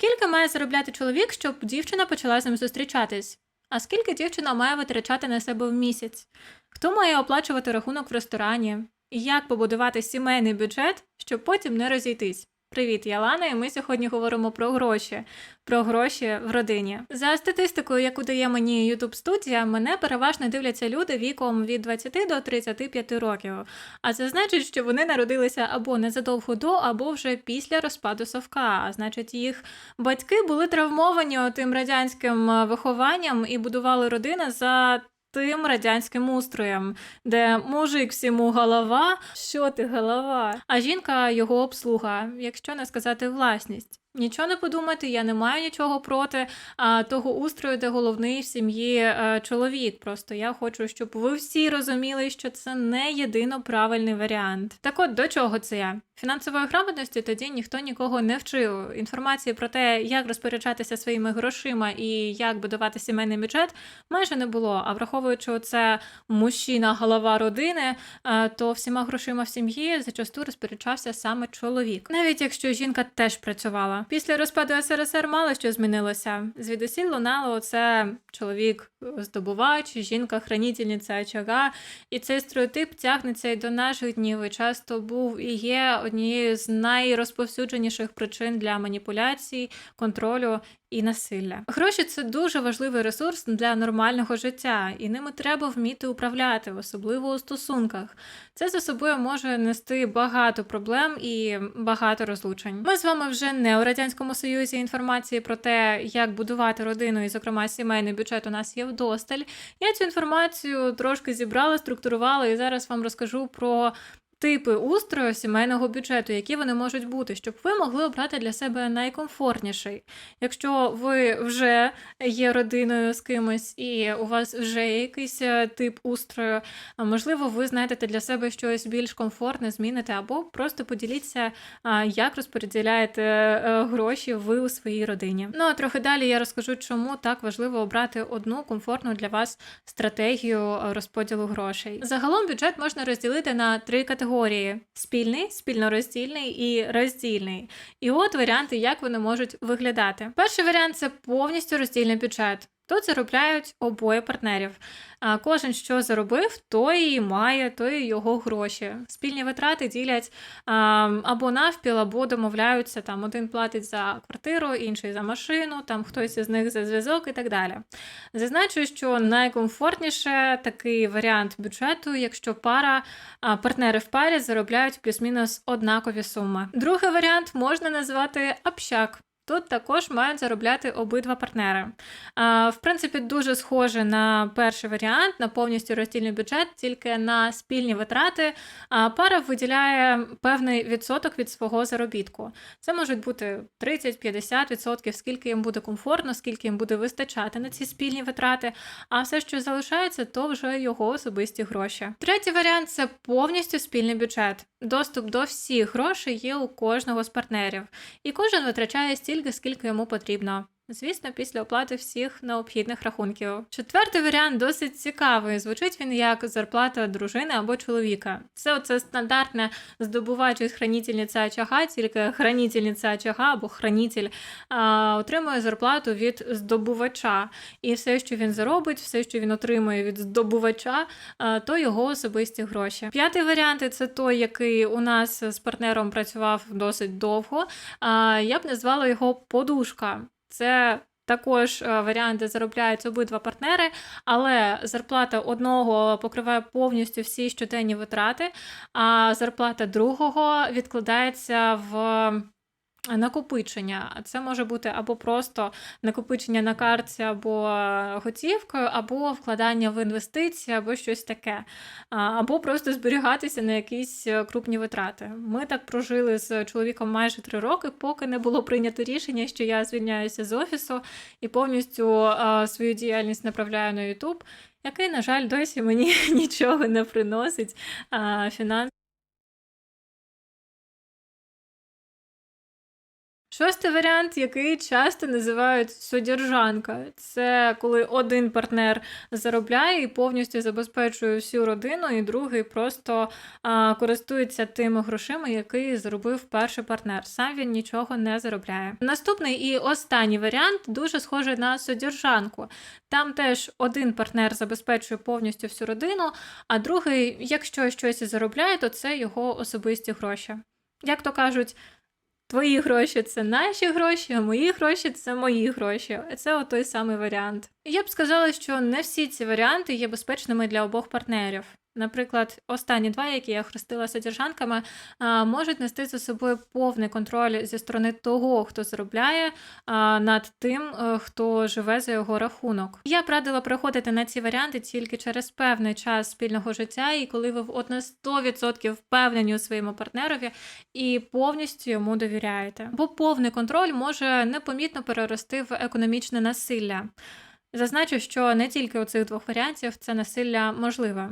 Скільки має заробляти чоловік, щоб дівчина почала з ним зустрічатись? А скільки дівчина має витрачати на себе в місяць? Хто має оплачувати рахунок в ресторані? І як побудувати сімейний бюджет, щоб потім не розійтись? Привіт, я Лана, і ми сьогодні говоримо про гроші, про гроші в родині. За статистикою, яку дає мені YouTube студія, мене переважно дивляться люди віком від 20 до 35 років. А це значить, що вони народилися або незадовго до, або вже після розпаду совка. А значить, їх батьки були травмовані тим радянським е, вихованням і будували родини за. Тим радянським устроєм, де мужик всьому голова, що ти голова, а жінка його обслуга, якщо не сказати власність. Нічого не подумати, я не маю нічого проти а, того устрою, де головний в сім'ї е, чоловік. Просто я хочу, щоб ви всі розуміли, що це не єдино правильний варіант. Так от до чого це я? Фінансової грамотності тоді ніхто нікого не вчив. Інформації про те, як розпоряджатися своїми грошима і як будувати сімейний бюджет, майже не було. А враховуючи це мужчина, голова родини, е, то всіма грошима в сім'ї зачасту розпоряджався саме чоловік, навіть якщо жінка теж працювала. Після розпаду СРСР мало що змінилося. Звідусіль лунало оце чоловік здобувач, жінка хранітельниця очага, і цей стереотип тягнеться і до наших днів. І часто був і є однією з найрозповсюдженіших причин для маніпуляцій, контролю і насилля. Гроші це дуже важливий ресурс для нормального життя, і ними треба вміти управляти, особливо у стосунках. Це за собою може нести багато проблем і багато розлучень. Ми з вами вже не у радянському союзі. Інформації про те, як будувати родину, і, зокрема, сімейний бюджет у нас є вдосталь. Я цю інформацію трошки зібрала, структурувала і зараз вам розкажу про типи устрою сімейного бюджету, які вони можуть бути, щоб ви могли обрати для себе найкомфортніший. Якщо ви вже є родиною з кимось і у вас вже є якийсь е, тип устрою, можливо, ви знайдете для себе щось більш комфортне, зміните, або просто поділіться, як розподіляєте е, гроші ви у своїй родині. Ну а трохи далі я розкажу, чому так важливо обрати одну комфортну для вас стратегію е, розподілу грошей. Загалом бюджет можна розділити на три категорії: спільний, спільнороздільний і роздільний. І от варіанти, як вони можуть виглядати. Перший варіант це повністю роздільний бюджет. Тут заробляють обоє партнерів. А кожен, що заробив, той і має, той і його гроші. Спільні витрати ділять або навпіл, або домовляються. Там один платить за квартиру, інший за машину, там хтось із них за зв'язок і так далі. Зазначу, що найкомфортніше такий варіант бюджету, якщо пара партнери в парі заробляють плюс-мінус однакові суми. Другий варіант можна назвати общак. Тут також мають заробляти обидва партнери. В принципі, дуже схоже на перший варіант, на повністю роздільний бюджет, тільки на спільні витрати. Пара виділяє певний відсоток від свого заробітку. Це можуть бути 30-50%, скільки їм буде комфортно, скільки їм буде вистачати на ці спільні витрати. А все, що залишається, то вже його особисті гроші. Третій варіант це повністю спільний бюджет. Доступ до всіх грошей є у кожного з партнерів, і кожен витрачає стільки, скільки йому потрібно. Звісно, після оплати всіх необхідних рахунків. Четвертий варіант досить цікавий. Звучить він як зарплата дружини або чоловіка. Це оце стандартне здобувач із хранительниця очага, тільки хранительниця очага або хранитель а, отримує зарплату від здобувача. І все, що він заробить, все, що він отримує від здобувача, а, то його особисті гроші. П'ятий варіант це той, який у нас з партнером працював досить довго. А, я б назвала його подушка. Це також е, варіант, де заробляють обидва партнери, але зарплата одного покриває повністю всі щоденні витрати, а зарплата другого відкладається в. Накопичення. Це може бути або просто накопичення на карті, або готівкою, або вкладання в інвестиції, або щось таке, або просто зберігатися на якісь е, крупні витрати. Ми так прожили з чоловіком майже три роки, поки не було прийнято рішення, що я звільняюся з офісу і повністю свою діяльність направляю на YouTube, який, на жаль, досі мені нічого не приносить фінансово. Шостий варіант, який часто називають содержанка. Це коли один партнер заробляє і повністю забезпечує всю родину, і другий просто а, користується тими грошима, які заробив перший партнер. Сам він нічого не заробляє. Наступний і останній варіант дуже схожий на содержанку. Там теж один партнер забезпечує повністю всю родину, а другий, якщо щось заробляє, то це його особисті гроші. Як то кажуть, твої гроші це наші гроші, а мої гроші це мої гроші. Це той самий варіант. Я б сказала, що не всі ці варіанти є безпечними для обох партнерів. Наприклад, останні два, які я хрестила содержанками, можуть нести за собою повний контроль зі сторони того, хто заробляє, над тим, е, хто живе за його рахунок. Я б радила переходити на ці варіанти тільки через певний час спільного життя, і коли ви от на 100% впевнені у своєму партнерові і повністю йому довіряєте. Бо повний контроль може непомітно перерости в економічне насилля. Зазначу, що не тільки у цих двох варіантів це насилля можливе.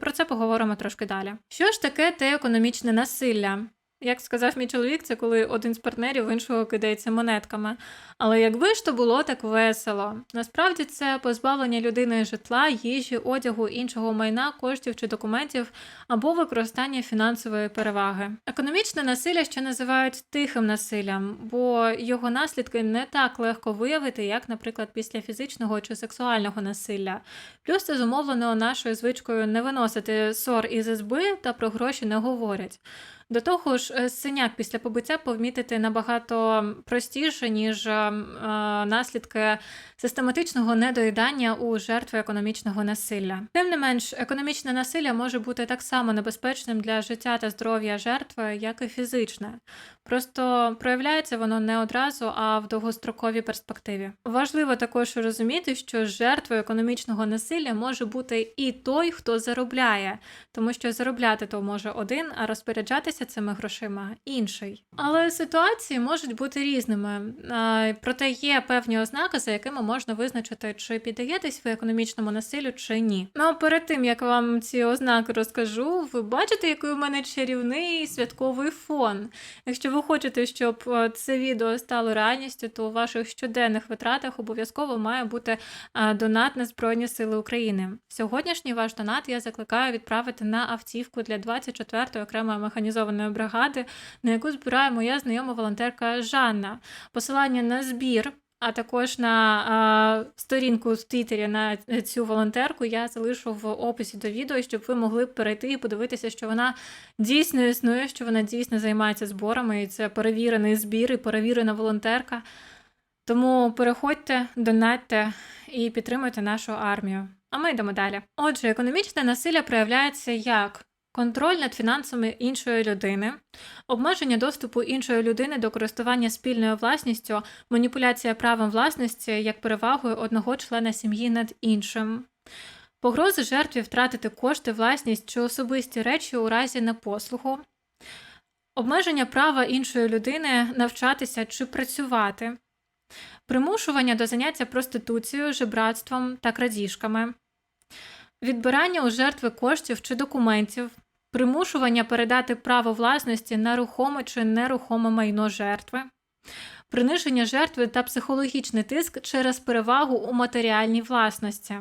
Про це поговоримо трошки далі. Що ж таке те економічне насилля? Як сказав мій чоловік, це коли один з партнерів іншого кидається монетками. Але якби ж то було так весело. Насправді це позбавлення людини житла, їжі, одягу, іншого майна, коштів чи документів або використання фінансової переваги. Економічне насилля ще називають тихим насиллям, бо його наслідки не так легко виявити, як, наприклад, після фізичного чи сексуального насилля. Плюс це зумовлено нашою звичкою не виносити ссор із ізби та про гроші не говорять. До того ж, е, синяк після побиття помітити набагато простіше, ніж е, е, наслідки систематичного недоїдання у жертви економічного насилля. Тим не менш, економічне насилля може бути так само небезпечним для життя та здоров'я жертви, як і фізичне. Просто проявляється воно не одразу, а в довгостроковій перспективі. Важливо також розуміти, що жертвою економічного насилля може бути і той, хто заробляє, тому що заробляти то може один, а розпоряджатися цими грошима інший. Але ситуації можуть бути різними. Проте є певні ознаки, за якими можна визначити, чи піддаєтесь ви економічному насиллю чи ні. Ну а перед тим як вам ці ознаки розкажу, ви бачите, який у мене чарівний святковий фон. Якщо ви хочете, щоб е, це відео стало реальністю, то у ваших щоденних витратах обов'язково має бути е, донат на Збройні Сили України. Сьогоднішній ваш донат я закликаю відправити на автівку для 24-ї окремої механізованої бригади, на яку збирає моя знайома волонтерка Жанна. Посилання на збір. А також на сторінку в Твіттері на цю волонтерку я залишу в описі до відео, щоб ви могли перейти і подивитися, що вона дійсно існує, що вона дійсно займається зборами, і це перевірений збір і перевірена волонтерка. Тому переходьте, донатьте і підтримуйте нашу армію. А ми йдемо далі. Отже, економічне насилля проявляється як контроль над фінансами іншої людини, обмеження доступу іншої людини до користування спільною власністю, маніпуляція правом власності як перевагою одного члена сім'ї над іншим. Погрози жертві втратити кошти, власність чи особисті речі у разі непослуху, обмеження права іншої людини навчатися чи працювати, примушування до заняття проституцією, жебратством та крадіжками, відбирання у жертви коштів чи документів, примушування передати право власності на рухоме чи нерухоме майно жертви, приниження жертви та психологічний тиск через перевагу у матеріальній власності.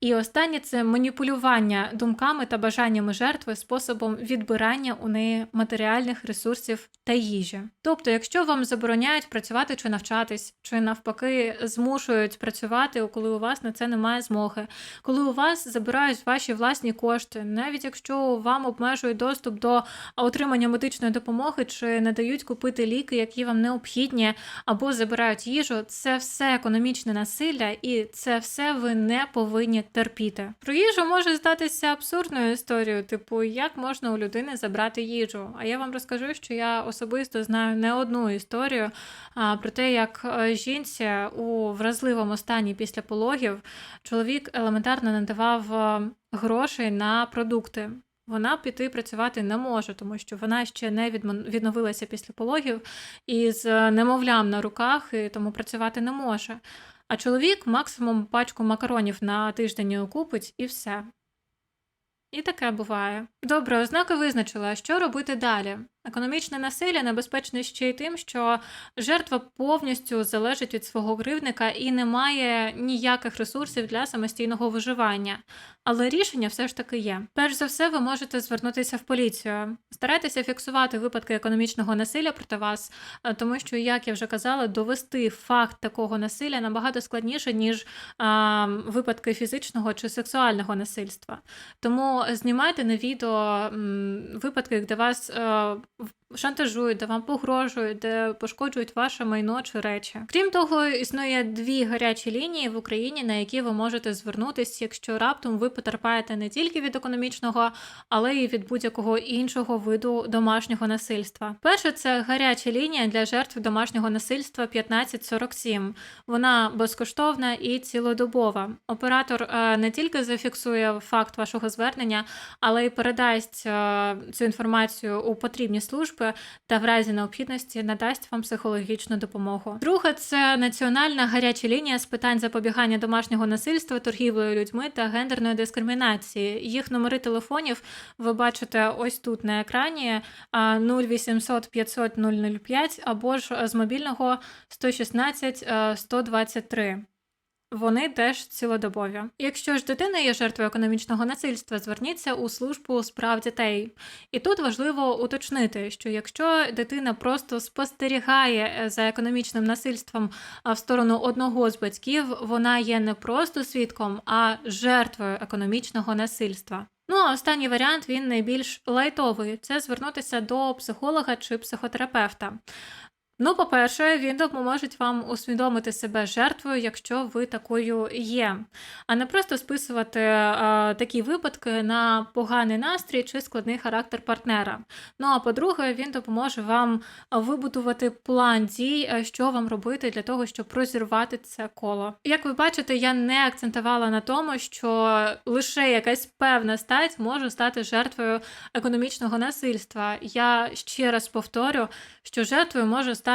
І останнє це маніпулювання думками та бажаннями жертви способом відбирання у неї матеріальних ресурсів та їжі. Тобто, якщо вам забороняють працювати чи навчатись, чи навпаки змушують працювати, коли у вас на це немає змоги, коли у вас забирають ваші власні кошти, навіть якщо вам обмежують доступ до отримання медичної допомоги, чи не дають купити ліки, які вам необхідні, або забирають їжу, це все економічне насилля, і це все ви не повинні терпіти. Про їжу може здатися абсурдною історією, типу, як можна у людини забрати їжу. А я вам розкажу, що я особисто знаю не одну історію а, про те, як е, жінці у вразливому стані після пологів чоловік елементарно надавав е, грошей на продукти. Вона піти працювати не може, тому що вона ще не відновилася після пологів і з е, немовлям на руках, і тому працювати не може. А чоловік максимум пачку макаронів на тиждень купить і все. І таке буває. Добре, ознаки визначила, що робити далі. Економічне насилля небезпечне ще й тим, що жертва повністю залежить від свого кривдника і не має ніяких ресурсів для самостійного виживання. Але рішення все ж таки є. Перш за все, ви можете звернутися в поліцію. Старайтеся фіксувати випадки економічного насилля проти вас, е, тому що, як я вже казала, довести факт такого насилля набагато складніше, ніж а, випадки фізичного чи сексуального насильства. Тому знімайте на відео м, випадки, де вас е, в- шантажують, де вам погрожують, де пошкоджують ваше майно чи речі. Крім того, існує дві гарячі лінії в Україні, на які ви можете звернутися, якщо раптом ви потерпаєте не тільки від економічного, але й від будь-якого іншого виду домашнього насильства. Перше це гаряча лінія для жертв домашнього насильства 1547. Вона безкоштовна і цілодобова. Оператор е, не тільки зафіксує факт вашого звернення, але й передасть е, цю інформацію у потрібні служби та в разі необхідності надасть вам психологічну допомогу. Друге це національна гаряча лінія з питань запобігання домашнього насильства, торгівлею людьми та гендерної дискримінації. Їх номери телефонів ви бачите ось тут на екрані а, 0800 500 005 або ж з мобільного 116 е, 123. Вони теж цілодобові. Якщо ж дитина є жертвою економічного насильства, зверніться у службу справ дітей. І тут важливо уточнити, що якщо дитина просто спостерігає е, за економічним насильством в сторону одного з батьків, вона є не просто свідком, а жертвою економічного насильства. Ну а останній варіант він найбільш лайтовий це звернутися до психолога чи психотерапевта. Ну, по-перше, він допоможе вам усвідомити себе жертвою, якщо ви такою є, а не просто списувати е, такі випадки на поганий настрій чи складний характер партнера. Ну а по-друге, він допоможе вам вибудувати план дій, е, що вам робити для того, щоб розірвати це коло. Як ви бачите, я не акцентувала на тому, що лише якась певна стать може стати жертвою економічного насильства. Я ще раз повторю, що жертвою може стати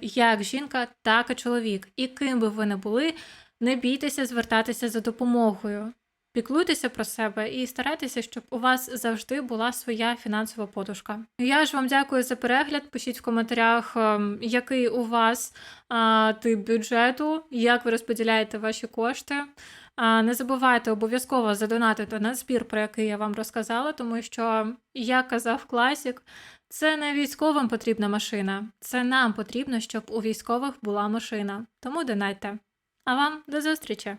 як жінка, так і чоловік. І ким би ви не були, не бійтеся звертатися за допомогою. Піклуйтеся про себе і старайтеся, щоб у вас завжди була своя фінансова подушка. Я ж вам дякую за перегляд. Пишіть в коментарях, ем, який у вас а, тип бюджету, як ви розподіляєте ваші кошти. А, Не забувайте обов'язково задонатити на збір, про який я вам розказала, тому що, як казав класік, це не військовим потрібна машина, це нам потрібно, щоб у військових була машина. Тому донайте. А вам до зустрічі!